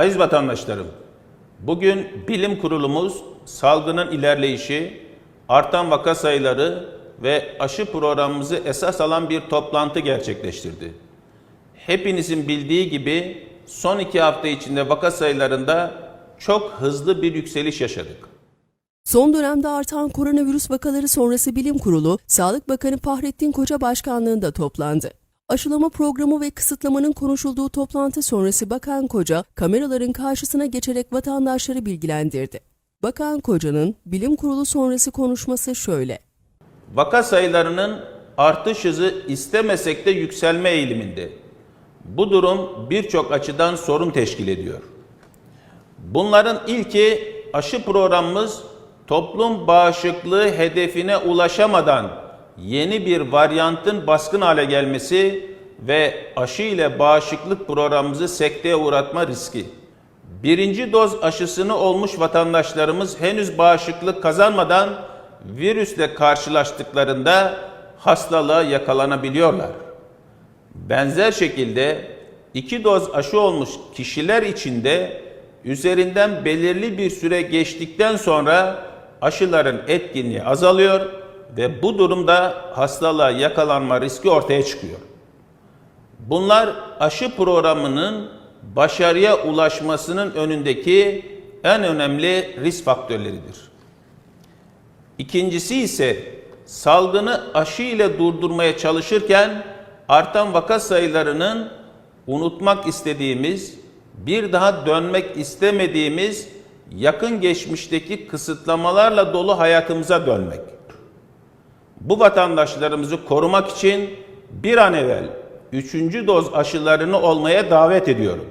Aziz vatandaşlarım, bugün bilim kurulumuz salgının ilerleyişi, artan vaka sayıları ve aşı programımızı esas alan bir toplantı gerçekleştirdi. Hepinizin bildiği gibi son iki hafta içinde vaka sayılarında çok hızlı bir yükseliş yaşadık. Son dönemde artan koronavirüs vakaları sonrası bilim kurulu, Sağlık Bakanı Fahrettin Koca başkanlığında toplandı. Aşılama programı ve kısıtlamanın konuşulduğu toplantı sonrası Bakan Koca, kameraların karşısına geçerek vatandaşları bilgilendirdi. Bakan Koca'nın bilim kurulu sonrası konuşması şöyle. Vaka sayılarının artış hızı istemesek de yükselme eğiliminde. Bu durum birçok açıdan sorun teşkil ediyor. Bunların ilki aşı programımız toplum bağışıklığı hedefine ulaşamadan yeni bir varyantın baskın hale gelmesi ve aşı ile bağışıklık programımızı sekteye uğratma riski. Birinci doz aşısını olmuş vatandaşlarımız henüz bağışıklık kazanmadan virüsle karşılaştıklarında hastalığa yakalanabiliyorlar. Benzer şekilde iki doz aşı olmuş kişiler için de üzerinden belirli bir süre geçtikten sonra aşıların etkinliği azalıyor ve bu durumda hastalığa yakalanma riski ortaya çıkıyor. Bunlar aşı programının başarıya ulaşmasının önündeki en önemli risk faktörleridir. İkincisi ise salgını aşı ile durdurmaya çalışırken artan vaka sayılarının unutmak istediğimiz, bir daha dönmek istemediğimiz yakın geçmişteki kısıtlamalarla dolu hayatımıza dönmek. Bu vatandaşlarımızı korumak için bir an evvel üçüncü doz aşılarını olmaya davet ediyorum.